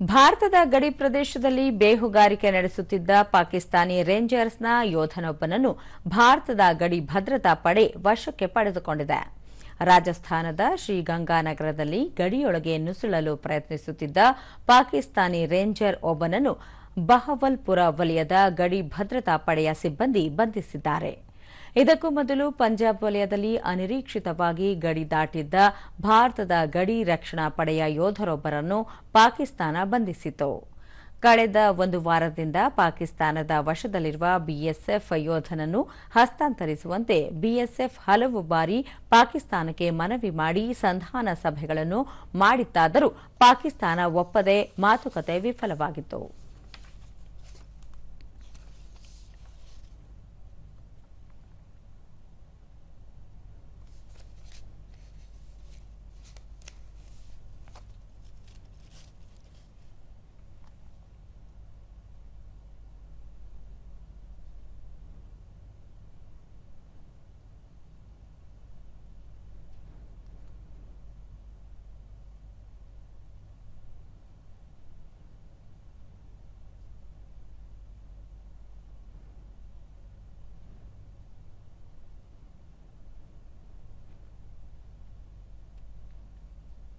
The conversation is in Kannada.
ಭಾರತದ ಗಡಿ ಪ್ರದೇಶದಲ್ಲಿ ಬೇಹುಗಾರಿಕೆ ನಡೆಸುತ್ತಿದ್ದ ಪಾಕಿಸ್ತಾನಿ ರೇಂಜರ್ಸ್ನ ಯೋಧನೊಬ್ಬನನ್ನು ಭಾರತದ ಗಡಿ ಭದ್ರತಾ ಪಡೆ ವಶಕ್ಕೆ ಪಡೆದುಕೊಂಡಿದೆ. ರಾಜಸ್ಥಾನದ ಶ್ರೀಗಂಗಾನಗರದಲ್ಲಿ ಗಡಿಯೊಳಗೆ ನುಸುಳಲು ಪ್ರಯತ್ನಿಸುತ್ತಿದ್ದ ಪಾಕಿಸ್ತಾನಿ ರೇಂಜರ್ ಒಬ್ಬನನ್ನು ಬಹವಲ್ಪುರ ವಲಯದ ಗಡಿ ಭದ್ರತಾ ಪಡೆಯ ಸಿಬ್ಬಂದಿ ಬಂಧಿಸಿದ್ದಾರೆ. ಇದಕ್ಕೂ ಮೊದಲು ಪಂಜಾಬ್ ವಲಯದಲ್ಲಿ ಅನಿರೀಕ್ಷಿತವಾಗಿ ಗಡಿ ದಾಟಿದ್ದ ಭಾರತದ ಗಡಿ ರಕ್ಷಣಾ ಪಡೆಯ ಯೋಧರೊಬ್ಬರನ್ನು ಪಾಕಿಸ್ತಾನ ಬಂಧಿಸಿತು ಕಳೆದ ಒಂದು ವಾರದಿಂದ ಪಾಕಿಸ್ತಾನದ ವಶದಲ್ಲಿರುವ ಬಿಎಸ್ಎಫ್ ಯೋಧನನ್ನು ಹಸ್ತಾಂತರಿಸುವಂತೆ ಬಿಎಸ್ಎಫ್ ಹಲವು ಬಾರಿ ಪಾಕಿಸ್ತಾನಕ್ಕೆ ಮನವಿ ಮಾಡಿ ಸಂಧಾನ ಸಭೆಗಳನ್ನು ಮಾಡಿತ್ತಾದರೂ ಪಾಕಿಸ್ತಾನ ಒಪ್ಪದೆ ಮಾತುಕತೆ ವಿಫಲವಾಗಿತ್ತು.